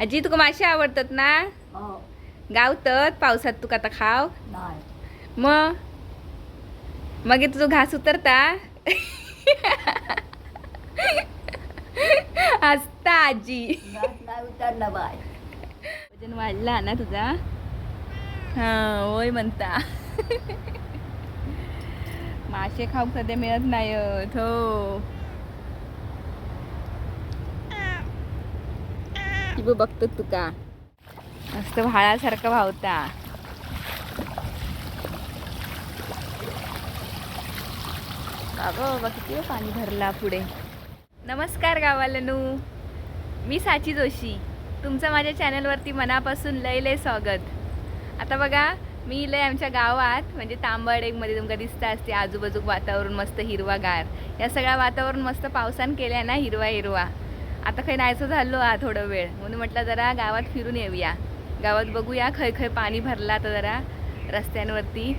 आजी तुका मासे आवडतात ना? हो. गावतात पावसात तुका आता खाव? मग मग तुझं घास उतरता? हसता आजी. उतरला बाय. वजन वाढला ना तुझा? हा होय म्हणता. मासे खाऊ सध्या मिळत नाही हो. ती बघ बघतो तुका मस्त व्हाळासारखा भावता. बाबा बाबा किती पाणी भरला पुढे. नमस्कार गावालनू. मी साची जोशी. तुमचं माझ्या चॅनलवरती मनापासून लय लय स्वागत. आता बघा मी लय आमच्या गावात म्हणजे तांबडेमध्ये तुमका दिसता असते आजूबाजूक वातावरण मस्त हिरवागार. या सगळ्या वातावरण मस्त पावसान केल्या ना हिरवा हिरवा आता काही नाहीचं झालो आ थोडं वेळ. म्हणून म्हटलं जरा गावात फिरून येऊया. गावात बघूया खय खय पाणी भरला आता जरा रस्त्यांवरती.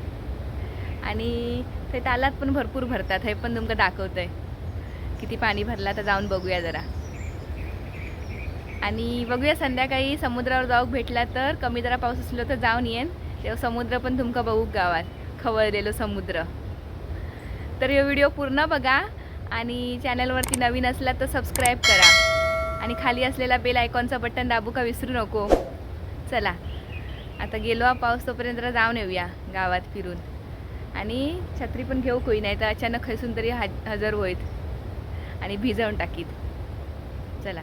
आणि ते तालात पण भरपूर भरतात हे पण तुमका दाखवतंय. किती पाणी भरला तर जाऊन बघूया जरा. आणि बघूया संध्याकाळी समुद्रावर जाऊ भेटला तर कमी जरा पाऊस असलो तर जाऊन येईन. तेव्हा समुद्र पण तुमका बघू गावात खवळलेलो समुद्र. तर हे व्हिडिओ पूर्ण बघा आणि चॅनलवरती नवीन असला तर सबस्क्राईब करा. आणि खाली असलेला बेल आयकॉनचा बटन दाबू का विसरू नको. चला. आता गेलो हा पाऊस तोपर्यंत जाऊन येऊया गावात फिरून. आणि छत्री पण घेऊ कोई नाही तर अचानक खसून तरी हज हजर होईत. आणि भिजवून टाकीत. चला.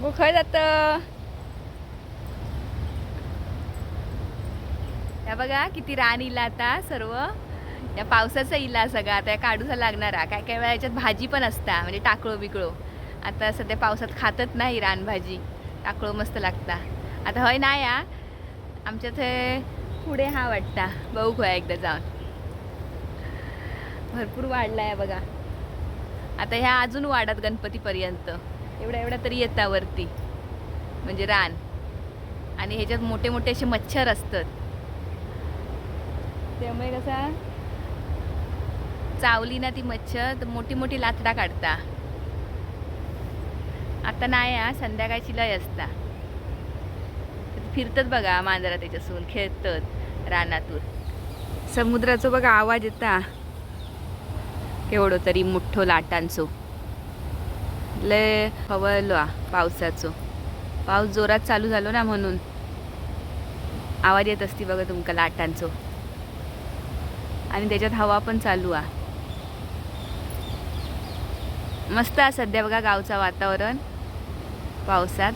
अगो खय जात या बघा किती रान इला आता सर्व. या पावसाचा इला सगळा आता या काढूचा लागणारा. काय काय वेळा याच्यात भाजी पण असता म्हणजे टाकळो बिकळो. आता सध्या पावसात खातच नाही रानभाजी टाकळो मस्त लागता. आता हय नाही या? आमच्या हे पुढे हा वाटता. बघू खोया एकदा जाऊन. भरपूर वाढला आहे बघा. आता ह्या अजून वाढत गणपतीपर्यंत. एवढ्या एवढ्या तरी येता वरती म्हणजे रान. आणि ह्याच्यात मोठे मोठे असे मच्छर असतात. त्यामुळे कसा? चावली ना ती मच्छर तर मोठी मोठी लाथडा काढता. आता नाही हा संध्याकाळची लय असता. फिरतात बघा मांजरा त्याच्यासून खेळतात रानातून. समुद्राचं बघा आवाज येता. केवढं तरी मोठं लाटांचो. लय हवळलो आ पावसाचो. पाऊस जोरात चालू झालो ना म्हणून. आवाज येत असती बघा तुमका लाटांचो. आणि त्याच्यात हवा पण चालू आ. मस्त आ सध्या बघा गावचा वातावरण. पावसात.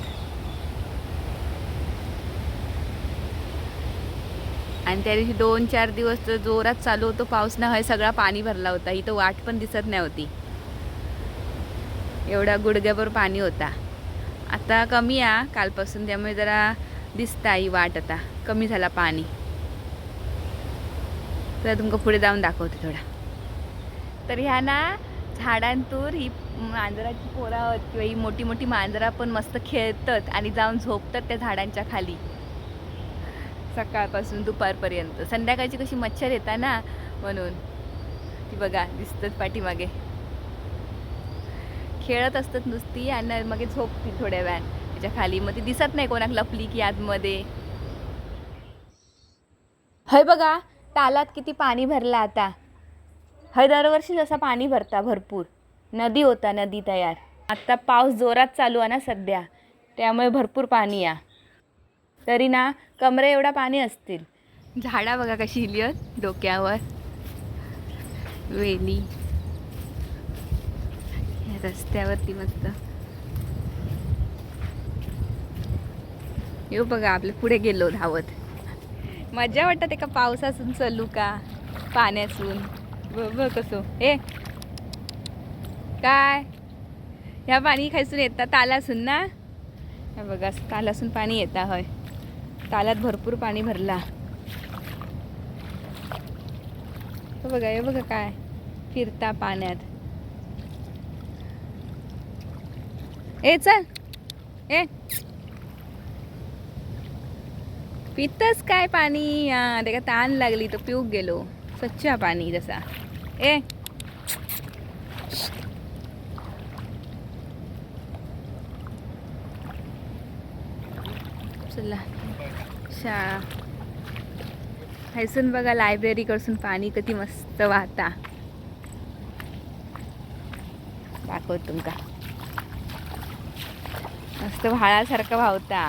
आणि त्या दिवशी दोन चार दिवस तर जोरात चालू होतो पाऊस ना हय सगळा पाणी भरला होता. इथं वाट पण दिसत नाही होती एवढा गुडघ्याभर पाणी होता. आता कमी आ कालपासून त्यामुळे जरा दिसता ही वाट आता. कमी झाला पाणी. तर तुमका पुढे जाऊन दाखवते थोडा. तर ह्या ना झाडांतूर ही मांजराची पोरा किंवा ही मोठी मोठी मांजरा पण मस्त खेळतात आणि जाऊन झोपतात त्या झाडांच्या खाली. सकाळपासून दुपारपर्यंत. संध्याकाळची कशी मच्छर येतात ना म्हणून. ती बघा दिसतात पाठीमागे. खेळत असतात नुसती आणि मग झोपती थोड्या वेळान. त्याच्याखाली मग ती दिसत नाही कोणाक लपली की आतमध्ये हय बघा तालात किती पाणी भरलं आता. हय दरवर्षी जसा पाणी भरता भरपूर. नदी होता नदी तयार. आत्ता पाऊस जोरात चालू आहे ना सध्या. त्यामुळे भरपूर पाणी या. तरी ना कमरे एवढा पाणी असतील. झाडा बघा कशी हिली आहेत डोक्यावर. वेली. रस्त्यावरती मस्त. येऊ बघा आपलं पुढे गेलो धावत. मजा वाटत एका पावसासून चलू का? पाण्यासून. बघ कसं. ए काय? ह्या पाणी खायसून येतात तालासून ना? बघा तालासून पाणी येता होय. तालात भरपूर पाणी भरला. बघा हे बघा काय? फिरता पाण्यात. ए चल. ए. पितच काय पाणी? त्याला ताण लागली तर पिऊक गेलो. स्वच्छ हा पाणी जसा. ए. चला. शाळा हैसून बघा लायब्ररीकडसून पाणी किती मस्त वाहता. दाखवत तुमका. मस्त व्हाळासारखं भावता.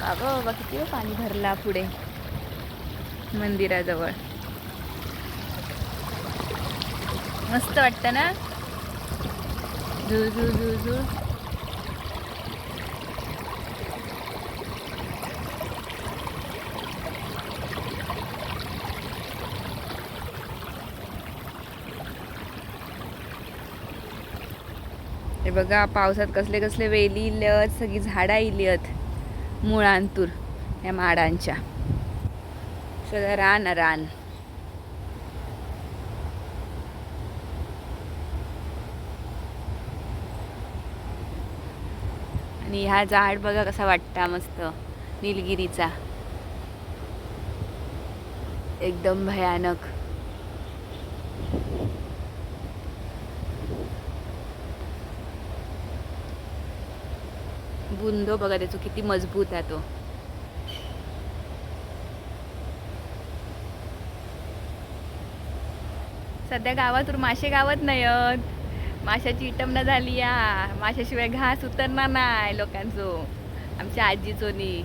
बाबा बाबा किती पाणी भरला पुढे? मंदिराजवळ. मस्त वाटतं ना? झुळ झुळ झुळ झुळ हे बघा पावसात कसले कसले वेली इल्यत सगळी झाडा इल्यत. मुळांतूर या माडांच्या. सगळं रान रान. आणि ह्या झाड बघा कसा वाटता मस्त निलगिरीचा. एकदम भयानक. बुंदो बघा त्याचं किती मजबूत आहे तो. सध्या गावातून मासे गावात नाही आहेत. माशाची इटमना झाली या. माशाशिवाय घास उतरणार नाही लोकांचो. आमच्या आजीचोनी.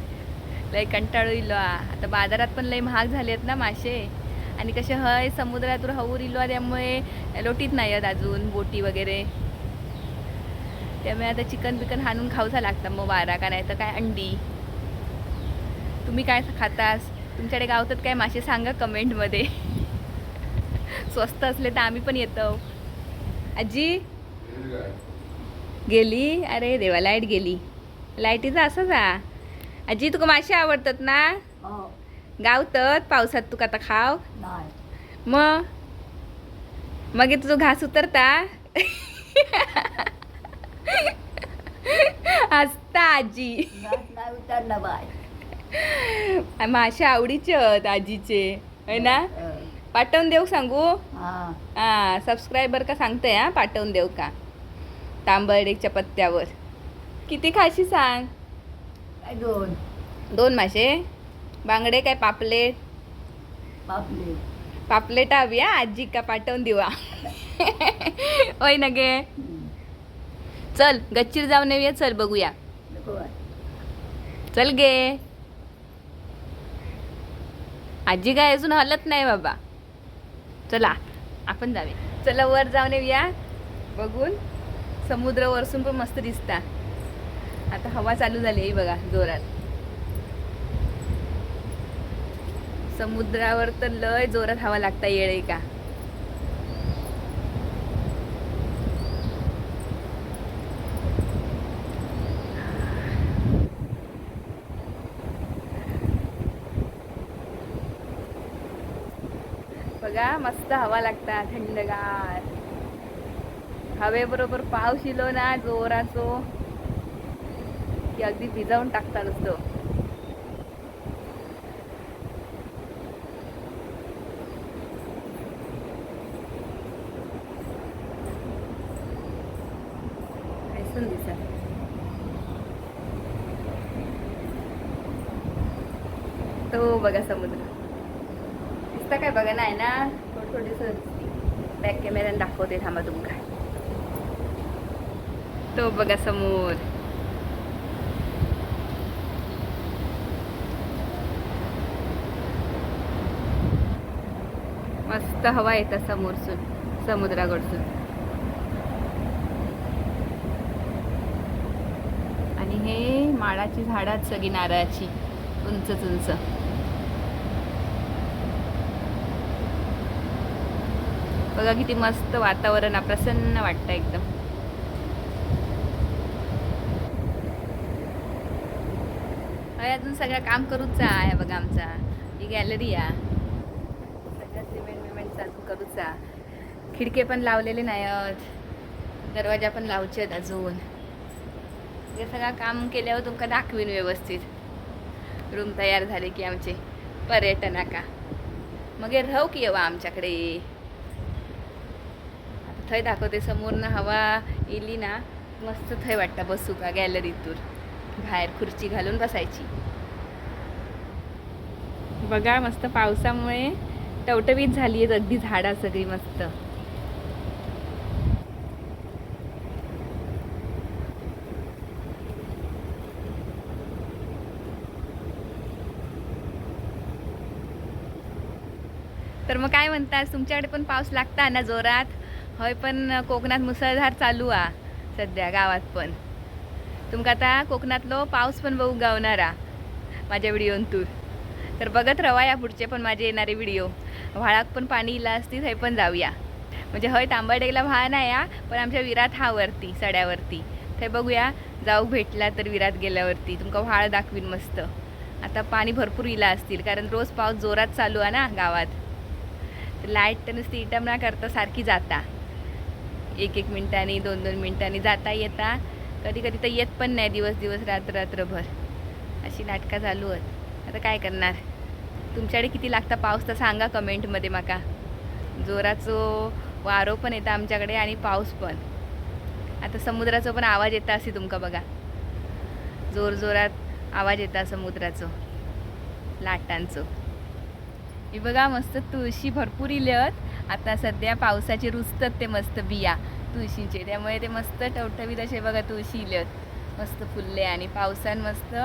लय कंटाळू इलो आ. आता बाजारात पण लय महाग झाले आहेत ना मासे. आणि कसे हय समुद्रातून हवूर इलो त्यामुळे लोटीत नाही आहेत अजून बोटी वगैरे. त्यामुळे आता चिकन बिकन हाणून खाऊचा लागतं मग वारा का नाही तर काय अंडी. तुम्ही काय खातास? तुमच्याकडे गावतात काय मासे? सांगा कमेंटमध्ये. स्वस्त असले तर आम्ही पण येतो. आजी? गेली? अरे देवा लाइट गेली. लाईटीचं असंच आ आजी तुका मासे आवडतात ना? हो. गावतात? पावसात तुका आता खाव? मग? मग हे तुझं घास उतरता? हसता आजी उतरला बाय मासे आवडीचे आहेत आजीचे. है ना? हं. पाठवून देऊ सांगू? हा. सबस्क्रायबर का सांगतोय हा? पाठवून देऊ का? तांबर्डेच्या पत्त्यावर. किती खाशी सांग? काय दोन? दोन मासे बांगडे काय पापलेट? पापले पापलेट हवी हा? आजी का? पाठवून देऊ. होय ना गे. चल गच्चीर जाऊन येऊया चल बघूया. चल गे. आजी काय अजून हलत नाही बाबा. चला आपण जाऊया. चला वर जाऊन येऊया. बघून समुद्र वरसून पण मस्त दिसता. आता हवा चालू झाली आहे बघा जोरात. समुद्रावर तर लय जोरात हवा लागता येळे का? बघा मस्त हवा लागता थंडगार. हवेबरोबर पाऊस इलो ना जोराचो. की अगदी भिजावून टाकता नसतो दिसत. तो बघा समुद्र. दिसता काय बघा नाही ना थोडं थोडीसं बॅक कॅमेऱ्याने दाखवते थांबा तुमका तो बघा समोर मस्त हवा येतात समोरसून समुद्राकडसून आणि हे माळाची झाडात सगळी नारळाची उंच उंच बघा किती मस्त वातावरण प्रसन्न वाटतं एकदम. अजून सगळं काम करूच आहे बघा आमचा. ही गॅलरी आहे. सगळं सिमेंट विमेंट चालू करूच खिडके पण लावलेले नाहीत दरवाजा पण लावचे आहेत अजून. हे सगळं काम केल्यावर तुमका दाखवीन व्यवस्थित. रूम तयार झाले की आमचे. पर्यटनाका. मग हे राहू की येवा आमच्याकडे? थंय दाखवते समोरनं हवा येली ना मस्त थंय वाटतं बसू का गॅलरीतून बाहेर खुर्ची घालून बसायची. बघा मस्त पावसामुळे टवटवीत झाली आहेत अगदी झाडा सगळी मस्त. तर मग काय म्हणतात तुमच्याकडे पण पाऊस लागता ना जोरात? होय पण कोकणात मुसळधार चालू आ सध्या गावात पण. तुमका आता कोकणातलो पाऊस पण बघू गावणारा माझ्या व्हिडिओन तू. तर बघत रवा या पुढचे पण माझे येणारे व्हिडिओ. व्हाळाक पण पाणी इला असती थंय पण जाऊया. म्हणजे हय तांबडेला व्हाळ नाही या पण आमच्या विरात हा वरती सड्यावरती. थंय बघूया जाऊ भेटला तर विरात गेल्यावरती. तुमका व्हाळ दाखवीन मस्त. आता पाणी भरपूर इला असतील कारण रोज पाऊस जोरात चालू आहे ना गावात. लाइट तर नुसती इटमना करता सारखी जाता. एक एक मिनटांनी दोन दोन मिनटांनी जाता येता. कधी कधी तर येत पण नाही दिवस दिवस रात्र रात्रभर. अशी नाटकं चालू आहेत आता काय करणार? तुमच्याकडे किती लागता पाऊस तर सांगा कमेंटमध्ये माका. जोराचो वारो पण येतं आमच्याकडे आणि पाऊस पण. आता समुद्राचा पण आवाज येता असे तुमका बघा. जोर जोरात आवाज येता समुद्राचो. लाटांचो. हे बघा मस्त तुळशी भरपूर इल्यात आता सध्या पावसाचे रुजतात ते मस्त बिया तुळशीचे. त्यामुळे ते मस्त टवटवीत असे बघा तुळशी मस्त फुलले आणि पावसान मस्त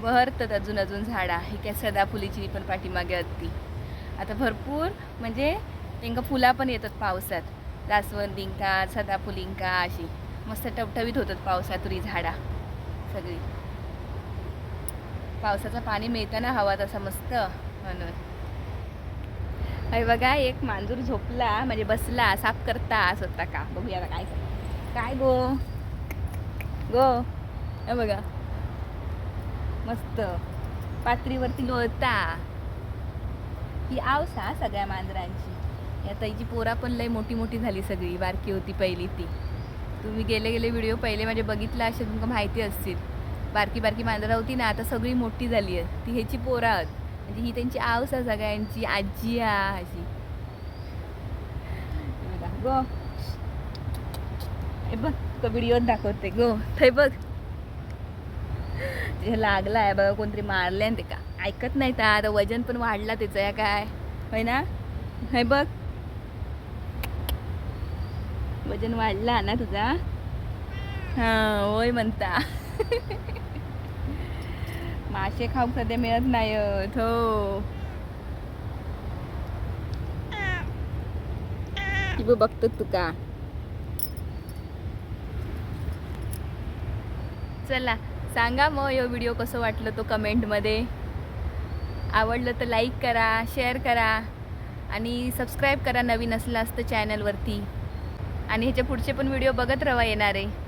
बहरतात अजून अजून झाडा. ही काय सदाफुलीची पण पाठीमागे असती आता भरपूर म्हणजे त्यांना फुला पण येतात पावसात. जास्वंदींका सदाफुलींका अशी. मस्त टवटवीत होतात पावसात ही झाडा सगळी. पावसाचं पाणी मिळतं ना हवा तसा मस्त. म्हणून. अरे बघा एक मांजूर झोपला म्हणजे बसला साफ करता स्वतः का? बघूया आता काय काय गो? गो? हे बघा. मस्त. पात्रीवरती लोळता. ही आवसा सगळ्या मांजरांची. आता हिची पोरा पण लई मोठी मोठी झाली सगळी. बारकी होती पहिली ती. तुम्ही गेले गेले व्हिडिओ पहिले माझे बघितला असे तुमका माहिती असतील. बारकी बारकी मांजरा होती ना आता सगळी मोठी झाली आहे. ती ह्याची पोरा आहेत. म्हणजे ही त्यांची आवस आहे सगळ्यांची आजी आहे अशी. गो. हे बघ तो व्हिडिओ दाखवते गो. थंय बघ. तिथे लागला आहे बघा कोणतरी मारले ते का ऐकत नाही तर आता वजन पण वाढला त्याचं या काय? होय ना? हे बघ. वजन वाढला ना तुझा? हा होय म्हणता. मासे खाऊ सध्या मिळत नाही हो. ती बघ बघतो तुका चला सांगा मग यो व्हिडिओ कसं वाटलं तो कमेंटमध्ये. आवडलं तर लाईक करा शेअर करा आणि सबस्क्राईब करा नवीन असलं असतं चॅनलवरती. आणि ह्याच्या पुढचे पण व्हिडिओ बघत राहा येणार. आहे